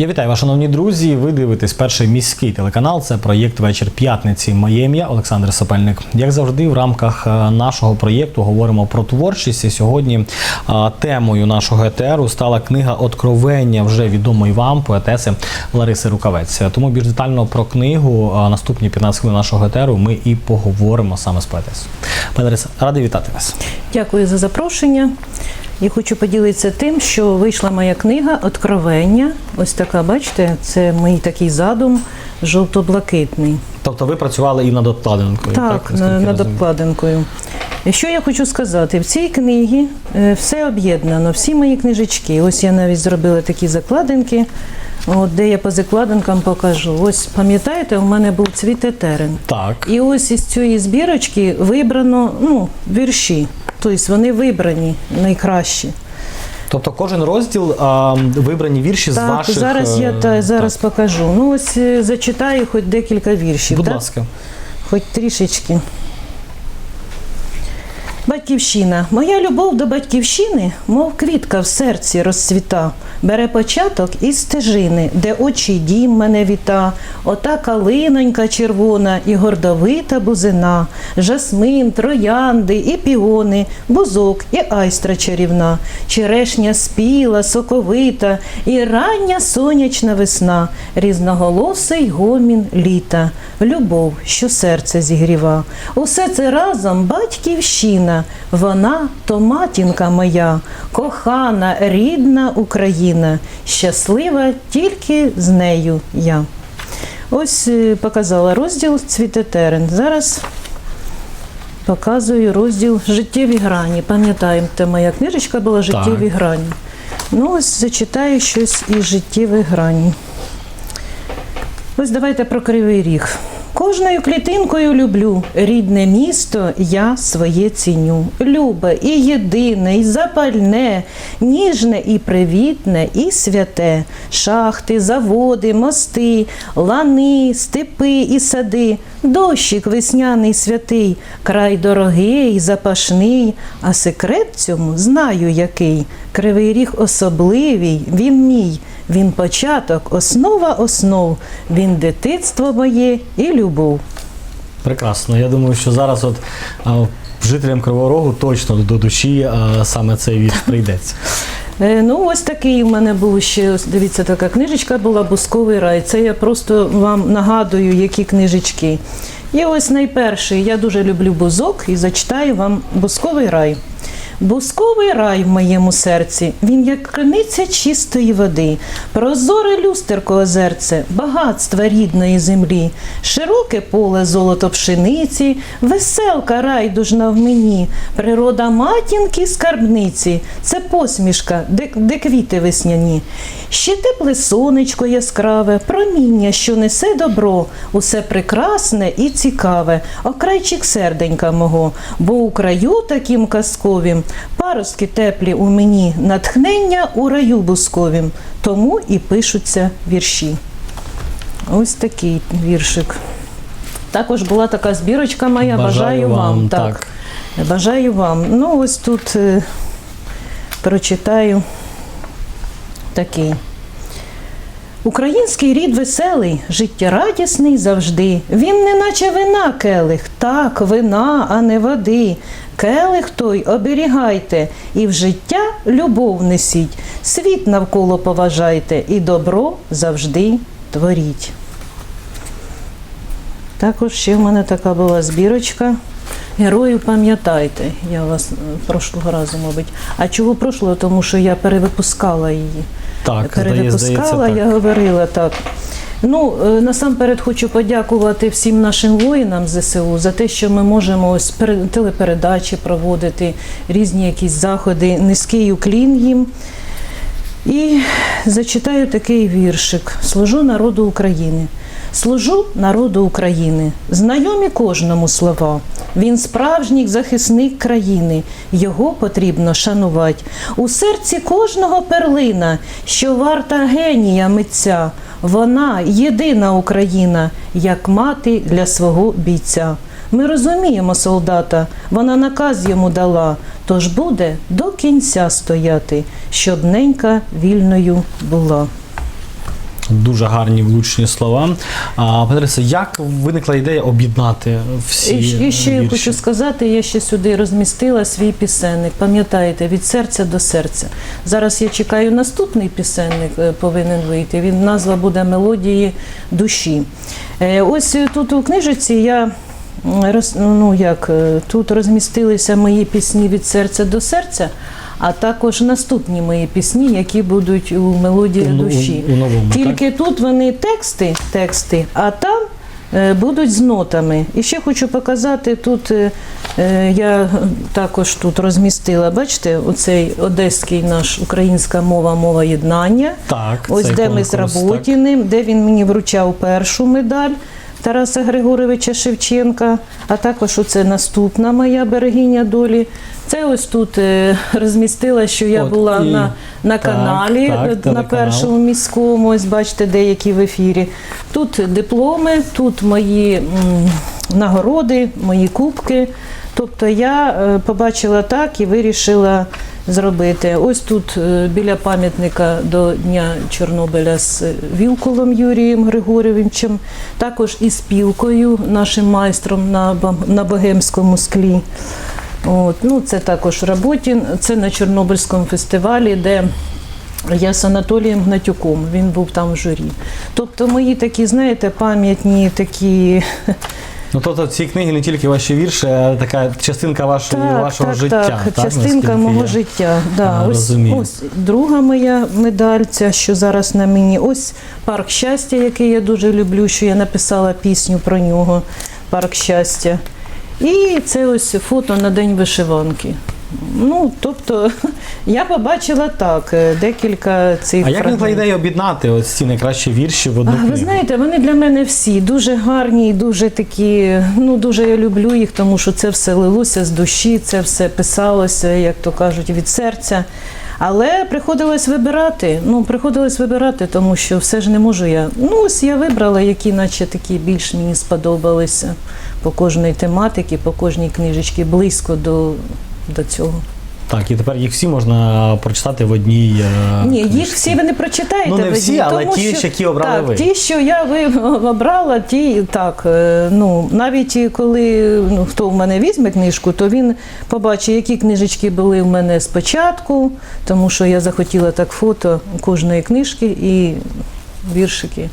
Я вітаю вас, шановні друзі. Ви дивитесь перший міський телеканал. Це проєкт Вечір п'ятниці. Моє ім'я Олександр Сапельник. Як завжди, в рамках е, нашого проєкту говоримо про творчість. І сьогодні е, темою нашого етеру стала книга Откровення вже відомої вам поетеси Лариси Рукавець. Тому більш детально про книгу е, наступні 15 хвилин нашого етеру ми і поговоримо саме з поетесою. Пане Лариса, радий вітати вас. Дякую за запрошення. І хочу поділитися тим, що вийшла моя книга Откровення. Ось така, бачите, це мій такий задум жовто-блакитний. Тобто ви працювали і над обкладинкою? Так, я над розумію? обкладинкою. Що я хочу сказати? В цій книгі е, все об'єднано, всі мої книжечки. Ось я навіть зробила такі закладинки, от, де я по закладинкам покажу. Ось пам'ятаєте, у мене був цвіте терен. Так. І ось із цієї збірочки вибрано ну, вірші. Тобто вони вибрані найкращі. Тобто кожен розділ а, вибрані вірші з Так, ваших. зараз я е, та, зараз так. покажу. Ну ось е, зачитаю хоч декілька віршів. Будь так? ласка. Хоч трішечки. Батьківщина. Моя любов до батьківщини, мов квітка в серці розцвіта, бере початок із стежини, де очі дім мене віта, ота калинонька червона і гордовита бузина, жасмин, троянди і піони, бузок і айстра чарівна, черешня спіла, соковита і рання сонячна весна, різноголосий гомін літа, любов, що серце зігріва. Усе це разом батьківщина, вона то матінка моя, кохана, рідна Україна, щаслива тільки з нею я. Ось е, показала розділ цвіте терен. Зараз показую розділ життєві грані. Пам'ятаєте, моя книжечка була життєві Так. грані. Ну, ось зачитаю щось із життєвих грані. Ось давайте про кривий ріг. Кожною клітинкою люблю рідне місто, я своє ціню. Любе і єдине, і запальне, ніжне і привітне, і святе. Шахти, заводи, мости, лани, степи і сади, дощик весняний святий, край дорогий, запашний, а секрет цьому знаю який. Кривий ріг особливий, він мій. Він початок, основа основ, він дитинство моє і любов. Прекрасно. Я думаю, що зараз от а, жителям Кривого Рогу точно до душі а, саме цей вірш прийдеться. Е, Ну, ось такий у мене був ще, дивіться, така книжечка була Бусковий рай. Це я просто вам нагадую, які книжечки. І ось найперший, я дуже люблю бузок і зачитаю вам Бусковий рай. Бусковий рай в моєму серці, він як криниця чистої води, прозоре люстерко озерце, багатства рідної землі, широке поле золото пшениці, веселка райдужна в мені, природа матінки скарбниці, це посмішка, де, де квіти весняні. Ще тепле сонечко яскраве, проміння, що несе добро, усе прекрасне і цікаве, окрайчик серденька мого, бо у краю таким казковім, паростки теплі у мені, натхнення у раю бусковім, тому і пишуться вірші. Ось такий віршик. Також була така збірочка моя. Бажаю, вам. Так. Бажаю вам. Ну, ось тут е, прочитаю такий. Український рід веселий, життєрадісний завжди. Він не наче вина келих, так, вина, а не води. Келих той оберігайте, і в життя любов несіть, світ навколо поважайте, і добро завжди творіть. Також ще в мене така була збірочка. Героїв пам'ятайте, я вас е, прошлого разу, мабуть. А чого прошлого? Тому що я перевипускала її. Так, перевипускала, я говорила так. Ну, е, насамперед хочу подякувати всім нашим воїнам ЗСУ за те, що ми можемо ось пере- телепередачі проводити, різні якісь заходи. Низький уклін їм. І зачитаю такий віршик: Служу народу України. Служу народу України, знайомі кожному слова. Він справжній захисник країни, його потрібно шанувати. У серці кожного перлина, що варта генія митця. Вона єдина Україна, як мати для свого бійця. Ми розуміємо солдата, вона наказ йому дала, тож буде до кінця стояти, щоб ненька вільною була. Дуже гарні влучні слова. А, пане як виникла ідея об'єднати всі І, і ще я вірші? хочу сказати, я ще сюди розмістила свій пісенник. Пам'ятаєте, від серця до серця. Зараз я чекаю наступний пісенник, е, повинен вийти. Він назва буде мелодії душі. Е, Ось е, тут у книжиці я. Роз, ну як тут розмістилися мої пісні від серця до серця, а також наступні мої пісні, які будуть у мелодії У- у- душі. у новому, так? Тільки тут вони тексти, тексти, а там е, будуть з нотами. І ще хочу показати тут. е, е, Я також тут розмістила, бачите, оцей одеський наш українська мова, мова єднання. Так, Ось де ми з конкурс, так. Работіним, де він мені вручав першу медаль Тараса Григоровича Шевченка, а також оце наступна моя берегиня долі. Це ось тут е, розмістила, що я От, була і- на, на каналі, так, е, на першому міському. Ось бачите, деякі в ефірі. Тут дипломи, тут мої м, нагороди, мої кубки. Тобто я е, побачила так і вирішила зробити. Ось тут е, біля пам'ятника до Дня Чорнобиля з Вілкулом Юрієм Григорьовичем, також і спілкою, нашим майстром на, богемському склі. От, ну, це також Работін, це на Чорнобильському фестивалі, де я з Анатолієм Гнатюком, він був там в журі. Тобто мої такі, знаєте, пам'ятні такі Ну тобто ці книги не тільки ваші вірші, а така частинка вашої, вашого життя. Так, так, частинка мого я- життя. Да. ось, ось друга моя медаль, ця, що зараз на мені. Ось парк щастя, який я дуже люблю, що я написала пісню про нього. Парк щастя. І це ось фото на день вишиванки. Ну, тобто, я побачила так, е, декілька цих А як виникла ідея об'єднати ось ці найкращі вірші в одну книгу? Ви знаєте, вони для мене всі дуже гарні, і дуже такі. Ну дуже я люблю їх, тому що це все лилося з душі, це все писалося, як то кажуть, від серця. Але приходилось вибирати. Ну, приходилось вибирати, тому що все ж не можу я. Ну, ось я вибрала, які, наче такі більш мені сподобалися по кожній тематиці, по кожній книжечці, близько до, до цього. Так, і тепер їх всі можна прочитати в одній. е, Ні, їх всі ви не прочитаєте. Ну, не в всі, одній, але тому ті, що, які обрали так, ви. Ті, що я ви обрала, ті так. е, Ну навіть і коли ну, хто в мене візьме книжку, то він побачить, які книжечки були в мене спочатку, тому що я захотіла так фото кожної книжки і віршики.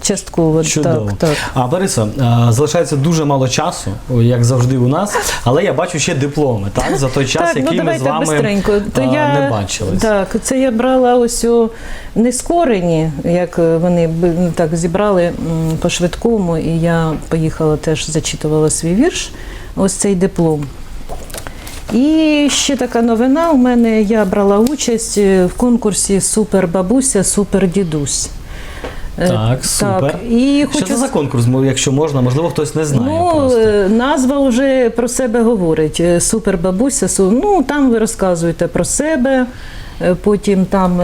Частково Чудово. так, так. А Бориса, е, залишається дуже мало часу, як завжди у нас, але я бачу ще дипломи, так? За той час, так, який ну ми з вами бистренько. То е, я, не бачились. Так, це я брала ось о нескорені, як е, вони ну, так зібрали по швидкому, і я поїхала теж зачитувала свій вірш. Ось цей диплом. І ще така новина. У мене я брала участь е, в конкурсі Супер бабуся, супер дідусь. Е, Так, супер. І Що хочу це за конкурс, якщо можна, можливо, хтось не знає Ну, просто. е, назва вже про себе говорить. Е, Супер бабуся. су- Ну, там ви розказуєте про себе. Потім там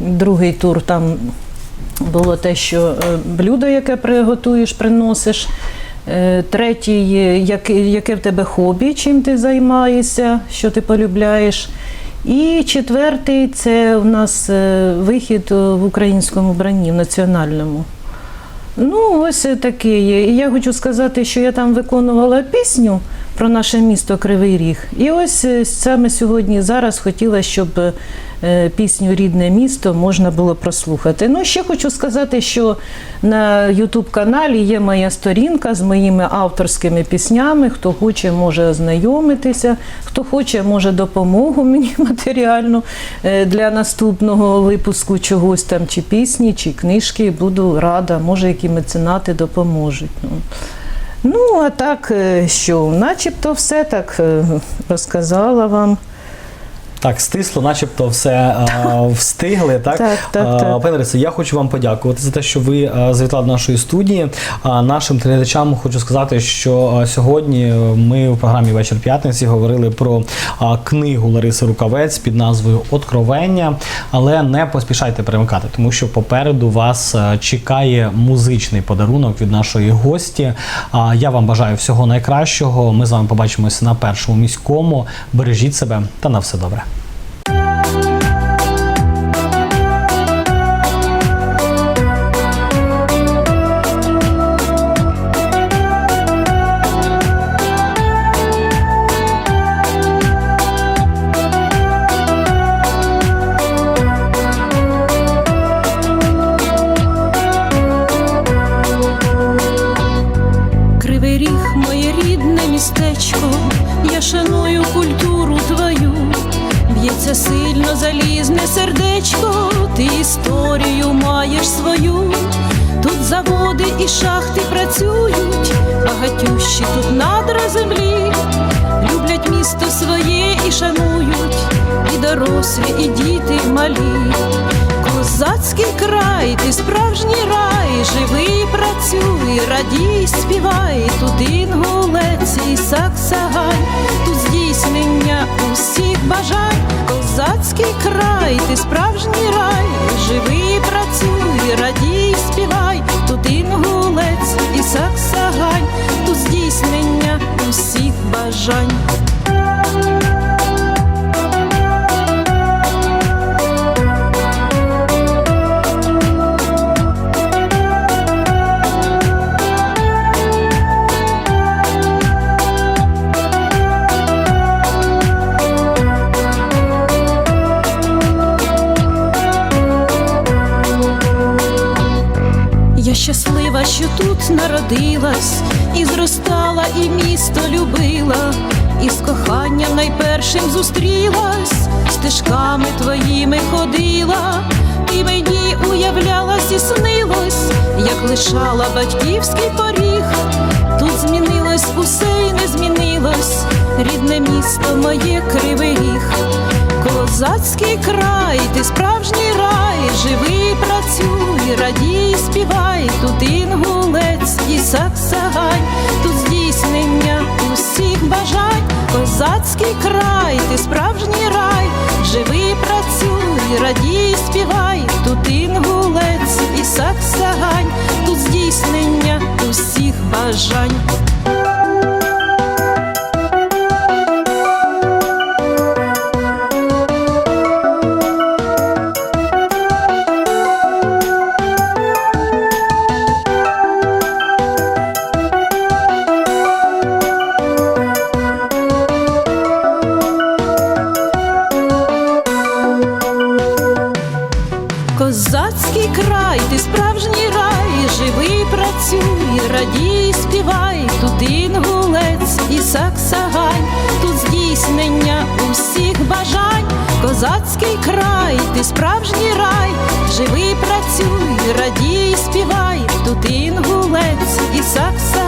другий тур там було те, що блюдо, яке приготуєш, приносиш. Третій, яке в тебе хобі, чим ти займаєшся, що ти полюбляєш. І четвертий це у нас е, вихід е, в українському бранні, в національному. Ну, ось такий. І я хочу сказати, що я там виконувала пісню про наше місто Кривий Ріг. І ось е, саме сьогодні зараз хотіла, щоб е, пісню Рідне місто можна було прослухати. Ну, ще хочу сказати, що на youtube каналі є моя сторінка з моїми авторськими піснями. Хто хоче, може ознайомитися, хто хоче, може допомогу мені матеріальну е, для наступного випуску чогось там, чи пісні, чи книжки. Буду рада, може, які меценати допоможуть. Ну. А так, е, що, начебто все так е, розказала вам. Так, стисло, начебто все е, встигли. Так, Так, так, Е, так. Пане я хочу вам подякувати за те, що ви е, завітали до нашої студії. А нашим телеглядачам хочу сказати, що сьогодні ми в програмі Вечір п'ятниці говорили про книгу Лариси Рукавець під назвою Откровення. Але не поспішайте перемикати, тому що попереду вас чекає музичний подарунок від нашої гості. А я вам бажаю всього найкращого. Ми з вами побачимося на першому міському. Бережіть себе та на все добре. Історію маєш свою. Тут заводи і шахти працюють, багатющі тут надра землі, люблять місто своє і шанують, і дорослі, і діти малі. Козацький край, ти справжній рай, живи, працюй, радій, співай, тут інгулець і саксагай, тут здійснення усіх бажань, козацький край, ти справжній рай, живи, працюй, радій, співай, тут інгулець і саксагань, тут здійснення усіх бажань. Народилась, і зростала, і місто любила, і з коханням найпершим зустрілась, стежками твоїми ходила, і мені уявлялась і снилось, як лишала батьківський поріг. Тут змінилось усе і не змінилось, рідне місто моє кривий ріг. Козацький край, ти справжній рай, живи, працюй, радій, співай, тут інгулець і саксагай, тут здійснення усіх бажань, козацький край, ти справжній рай, живи, працюй, радій, співай, здійснення усіх бажань, козацький край, ти справжній рай, живи, працюй, радій, співай, тут інгулець і сакса.